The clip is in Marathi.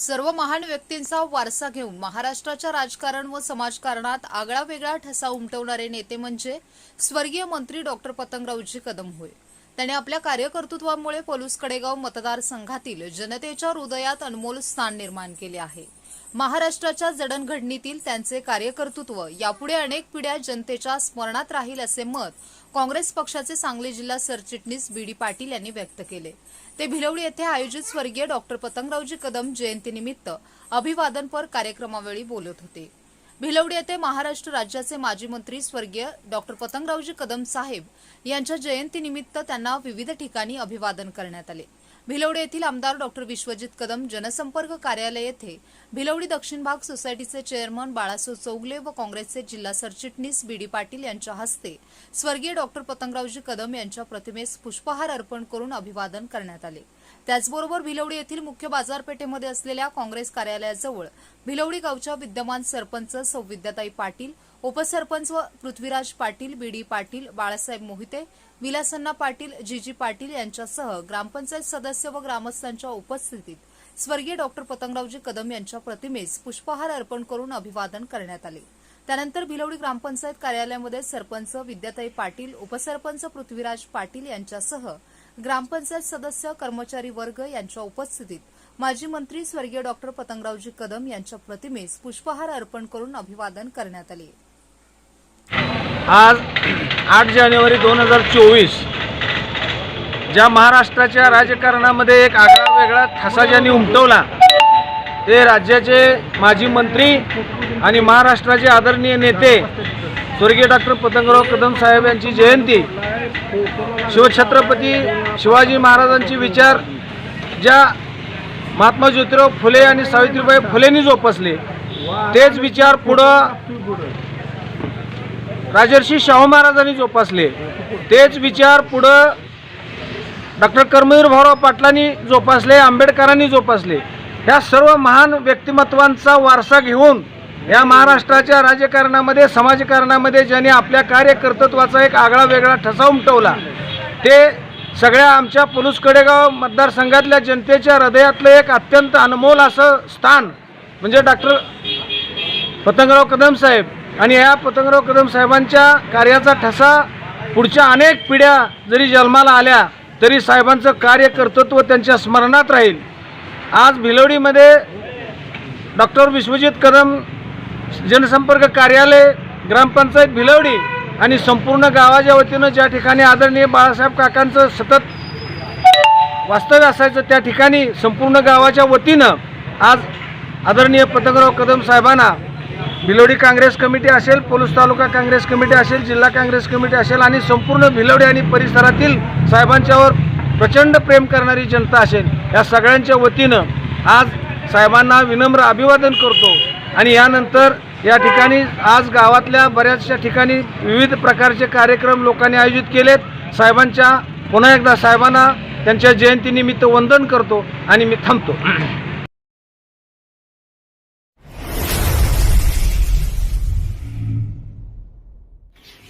सर्व महान व्यक्तींचा वारसा घेऊन महाराष्ट्राच्या राजकारण व समाजकारणात आगळा वेगळा ठसा उमटवणारे नेते म्हणजे स्वर्गीय मंत्री डॉक्टर पतंगरावजी कदम होय त्याने आपल्या कार्यकर्तृत्वामुळे पोलूस कडेगाव मतदारसंघातील जनतेच्या हृदयात अनमोल स्थान निर्माण केले आहे. महाराष्ट्राच्या जडणघडणीतील त्यांचे कार्यकर्तृत्व. यापुढे अनेक पिढ्या जनतेच्या स्मरणात राहील असे मत काँग्रेस पक्षाचे सांगली जिल्हा सरचिटणीस बी डी पाटील यांनी व्यक्त केले. ते भिलवडी येथे आयोजित स्वर्गीय डॉक्टर पतंगरावजी कदम जयंतीनिमित्त अभिवादनपर कार्यक्रमावेळी बोलत होते. भिलवडी येथे महाराष्ट्र राज्याचे माजी मंत्री स्वर्गीय डॉक्टर पतंगरावजी कदम साहेब यांच्या जयंतीनिमित्त त्यांना विविध ठिकाणी अभिवादन करण्यात आले. भिलवडे येथील आमदार डॉक्टर विश्वजित कदम जनसंपर्क कार्यालय येथे भिलवडी दक्षिण भाग सोसायटीचे चेअरमन बाळासो चौगले व काँग्रेसचे जिल्हा सरचिटणीस बी डी पाटील यांच्या हस्ते स्वर्गीय डॉक्टर पतंगरावजी कदम यांच्या प्रतिमेस पुष्पहार अर्पण करून अभिवादन करण्यात आले. त्याचबरोबर भिलवडी येथील मुख्य बाजारपेठेमध्ये असलेल्या काँग्रेस कार्यालयाजवळ भिलवडी गावच्या विद्यमान सरपंच सौविद्याताई पाटील उपसरपंच व पृथ्वीराज पाटील बीडी पाटील बाळासाहेब मोहिते विलासन्ना पाटील जीजी पाटील यांच्यासह ग्रामपंचायत सदस्य व ग्रामस्थांच्या उपस्थितीत स्वर्गीय डॉक्टर पतंगरावजी कदम यांच्या प्रतिमेस पुष्पहार अर्पण करून अभिवादन करण्यात आले. त्यानंतर भिलवडी ग्रामपंचायत कार्यालयामध्ये सरपंच विद्याताई पाटील उपसरपंच पृथ्वीराज पाटील यांच्यासह ग्रामपंचायत सदस्य कर्मचारी वर्ग यांच्या उपस्थितीत माजी मंत्री स्वर्गीय डॉक्टर पतंगरावजी कदम यांच्या प्रतिमेस पुष्पहार अर्पण करून अभिवादन करण्यात आले. आज आठ जानेवारी दोन हजार चोवीस ज्या महाराष्ट्राच्या राजकारणामध्ये एक आगळा वेगळा ठसा ज्यांनी उमटवला ते राज्याचे माजी मंत्री आणि महाराष्ट्राचे आदरणीय नेते स्वर्गीय डॉक्टर पतंगराव कदम साहेब यांची जयंती शिवछत्रपती शिवाजी महाराजांचे विचार ज्या महात्मा ज्योतिराव फुले आणि सावित्रीबाई फुलेंनी जोपासले तेच विचार पुढं राजर्षी शाहू महाराजांनी जोपासले. तेच विचार पुढं डॉक्टर कर्मवीर भाऊराव पाटलांनी जोपासले आंबेडकरांनी जोपासले. ह्या सर्व महान व्यक्तिमत्वांचा वारसा घेऊन या महाराष्ट्राच्या राजकारणामध्ये समाजकारणामध्ये ज्यांनी आपल्या कार्यकर्तृत्वाचा एक आगळा वेगळा ठसा उमटवला ते सगळ्या आमच्या पोलूस कडेगाव मतदारसंघातल्या जनतेच्या हृदयातलं एक अत्यंत अनमोल असं स्थान म्हणजे डॉक्टर पतंगराव कदम साहेब आणि या पतंगराव कदम साहेबांच्या कार्याचा ठसा पुढच्या अनेक पिढ्या जरी जन्माला आल्या तरी साहेबांचं कार्यकर्तृत्व त्यांच्या स्मरणात राहील. आज भिलवडीमध्ये डॉक्टर विश्वजित कदम जनसंपर्क कार्यालय ग्रामपंचायत भिलवडी आणि संपूर्ण गावाच्या वतीनं ज्या ठिकाणी आदरणीय बाळासाहेब काकांचं सतत वास्तव्य असायचं त्या ठिकाणी संपूर्ण गावाच्या वतीनं आज आदरणीय पतंगराव कदम साहेबांना भिलवडी काँग्रेस कमिटी असेल पोलीस तालुका काँग्रेस कमिटी असेल जिल्हा काँग्रेस कमिटी असेल आणि संपूर्ण भिलवडी आणि परिसरातील साहेबांच्यावर प्रचंड प्रेम करणारी जनता असेल या सगळ्यांच्या वतीनं आज साहेबांना विनम्र अभिवादन करतो. आणि यानंतर या ठिकाणी आज गावातल्या बऱ्याचशा ठिकाणी विविध प्रकारचे कार्यक्रम लोकांनी आयोजित केलेत. साहेबांच्या पुन्हा एकदा साहेबांना त्यांच्या जयंतीनिमित्त वंदन करतो आणि मी थांबतो.